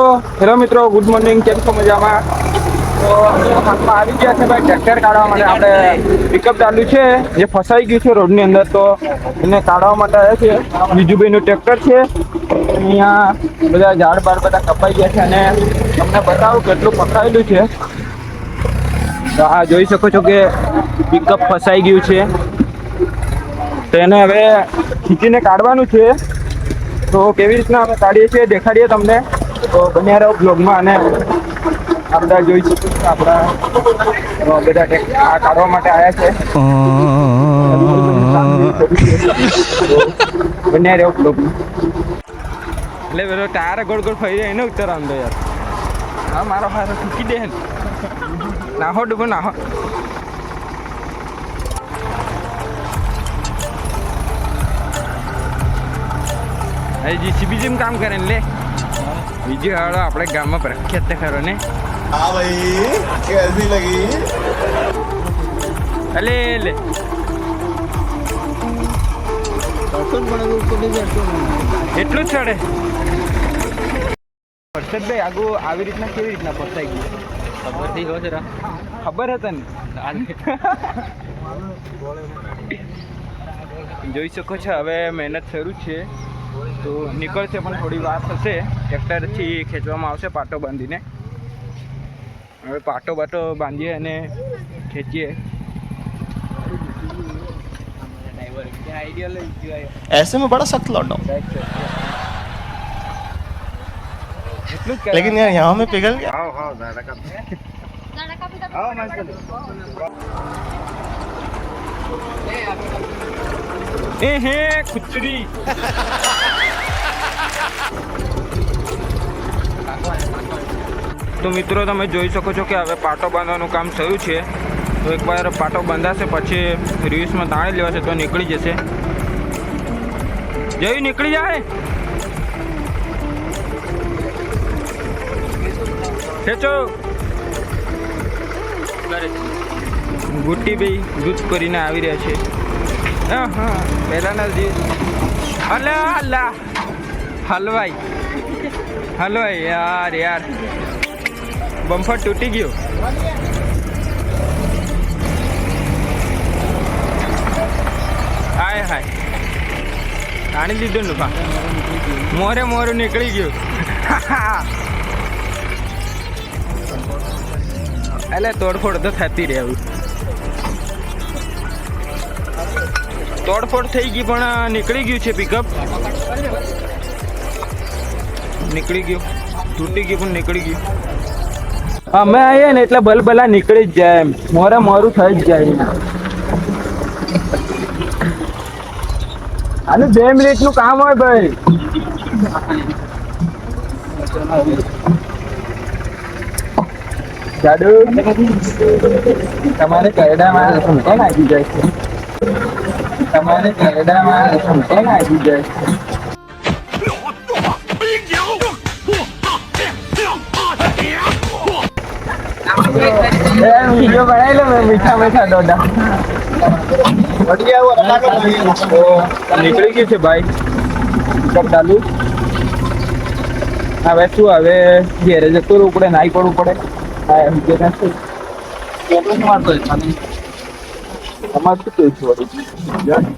Hello મિત્રો good morning કેમ છો મજામાં? તો હાથમાં આવી ગયા છે ભાઈ ટ્રેક્ટર કાઢવા માટે. આપણે પિકઅપ ચાલુ છે. જે ફસાઈ ગયું છે રોડની અંદર, તો એને કાઢવા માટે આવ્યા છે બીજુભાઈનું ટ્રેક્ટર છે. અહીંયા બધા ઝાડ બાર બધા કપાઈ ગયા છે અને તમને બતાવું કેટલું પકડાયેલું છે. તો આ જોઈ શકો છો કે પિકઅપ ફસાઈ ગયું છે. તો એને હવે ખીચીને કાઢવાનું છે. તો કેવી રીતના અમે કાઢીએ છીએ, દેખાડીએ તમને. તો બન્યા રહો બ્લોગમાં અને આ બધા જોઈ શકો છો બધા આ કાઢવા માટે આવ્યા છે. બન્યા રહો બ્લોગમાં એટલે પેલો ટાયર ગોળ ગોળ ફરી જાય એને ઉત્તર આમ યાર. હા, મારો હારો ચૂકી દે નાહો ડૂબો, નાહો. જીસીબી જેમ કામ કરે ને, લે. બીજી હાડો આપણે ગામમાં પ્રખ્યાત ખરો ને હા ભાઈ કેસી લગી. અલે લે એટલું જ ચડે. હર્ષદભાઈ આગુ આવી રીતના કેવી રીતના ફસાઈ ગયું? ખબર થઈ ગયો ખબર હતા ને? જોઈ શકો છો હવે મહેનત શરૂ છે. તો નીકળશે પણ થોડી વાર થશે ટ્રેક્ટરથી ખેંચવામાં આવશે પાટો બાંધીને હવે પાટો બાટો બાંધીએ અને ખેંચીએ આઈડિયા લઈ ગયો ऐसे में बड़ा सख्त लौटा हूँ એટલું જ लेकिन यार यहाँ में पिघल गया એ હે ખુચડી તો મિત્રો, તમે જોઈ શકો છો કે હવે પાટો બાંધવાનું કામ થયું છે. તો એકવાર પાટો બાંધાશે, પછી રિવ્યુસમાં તાણી લેવાશે તો નીકળી જશે. જેવી નીકળી જાય! ખેંચો! ગુટ્ટી ભાઈ દૂધ કરીને આવી રહ્યા છે. પહેલાના દિવસ. અલા અલા હલવાઈ. હલવાઈ, યાર યાર. બમ્ફર તૂટી ગયો. હાય હાય. તાણી દીધું ને પા મોરે મોરું નીકળી ગયું. એટલે તોડફોડ તો થતી રહે આવું તોડફોડ થઈ ગઈ, પણ નીકળી ગયું છે પિકઅપ નીકળી ગયું. તૂટી ગયું, પણ નીકળી ગયું. અમે આવીએ ને એટલે બલબલા નીકળી જ જાય એમ. મોરે મોરું થઈ જ જાય અને બે મિનિટનું કામ હોય ભાઈ. જાડુ, તમારે કરડામાં સંતો આવી જાય છે? તમારે કરડામાં સંતો આવી જાય વીડિયો બનાવી લો મેં મીઠા મીઠા દોડા તો નીકળી ગયું છે ભાઈ. ચાલુ હવે શું હવે ઘેરે જતું રહેવું પડે નાઈ પડવું પડે. હા એમ કે?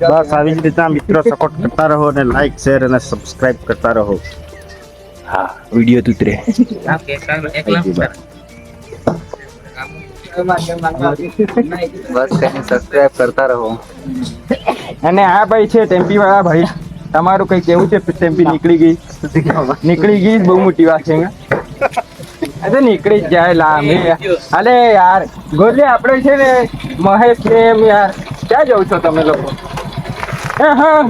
બસ આવી જ રીતના મિત્રો સપોર્ટ કરતા રહો અને લાઈક શેર અને સબસ્ક્રાઇબ કરતા રહો. હા વીડિયો તૂતરે બસ કઈ સબસ્ક્રાઇબ કરતા રહો. અને આ ભાઈ છે ટેમ્પી વાળા ભાઈ. તમારું કઈ કેવું છે? ટેમ્પી નીકળી ગઈ. નીકળી ગઈ બહુ મોટી વાત છે. અરે નીકળી જ જાય લાંબી. અરે યાર, ગોલી આપણે છે ને મહેશ ને એમ યાર. ક્યાં જવું છો તમે લોકો? હા હા.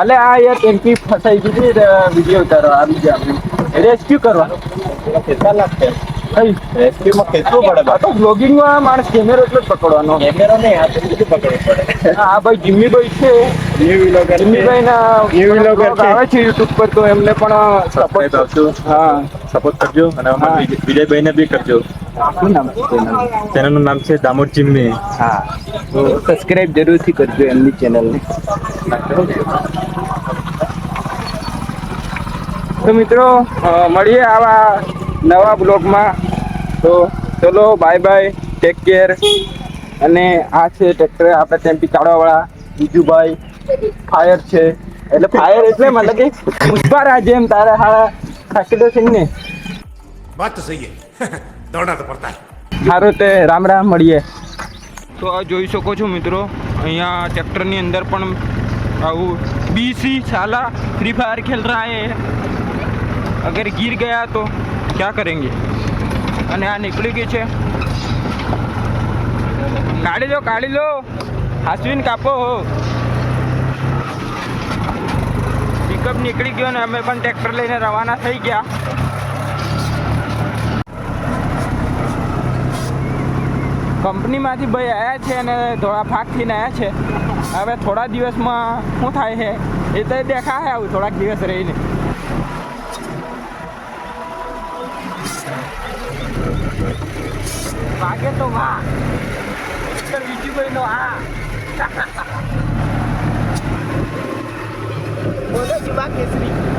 અલે આ યાર ટેમ્પી ફસાઈ ગઈ વીડિયો ઉતારવા. આવી ગયા. રેસ્ક્યુ કરવા. કઈ રેસ્ક્યુમાં કેટલું પડે આ તો બ્લોગિંગમાં માણસ કેમેરો એટલો જ પકડવાનો. કેમેરો નહીં હાથ બધું પકડવું પડે. હા ભાઈ જિમ્મીભાઈ છે. જિમ્મીભાઈ ના છે. આવે છે યુટ્યુબ પર તો એમને પણ સપોર્ટ કરજો હા. સપોર્ટ કરજો. અને અમારા વિજયભાઈને બી કરજો. શું નામ છે ચેનલનું? ચેનલનું નામ છે દામોદ ચિમ્મી હા. તો સબસ્ક્રાઇબ જરૂરથી કરજો એમની ચેનલને તો મિત્રો મળીએ આવા નવા બ્લોગમાં તો ચલો બાય બાય ટેક કેર અને આ છે ટ્રેક્ટર આપણે ત્યાંથી કાઢવાવાળા બીજુભાઈ ફાયર છે એટલે ફાયર એટલે મતલબ કે પુષ્પારા જેમ તારે હારા થાકેલો છે ને बात तो सही है दौड़ना तो पड़ता है સારું તે રામ રામ મળીએ તો આ જોઈ શકો છો મિત્રો અહીંયા ટ્રેક્ટરની અંદર પણ આવું બીસી સાલા फ्री फायर खेल रहा है अगर गिर गया तो क्या करेंगे અને આ નીકળી ગઈ છે. કાઢી લો કાઢી લો. હાસવીને કાપો પિકઅપ નીકળી ગયો ને અમે પણ ટ્રેક્ટર લઈને રવાના થઈ ગયા. કંપનીમાંથી ભાઈ આવ્યા છે અને થોડા ફાક થઈને આવ્યા છે. હવે થોડા દિવસમાં શું થાય છે? એ તો દેખાશે આવું થોડાક દિવસ રહીને. વાગે તો વાહ. બીજું કોઈ નો હા. બોલો જીવા કેસરી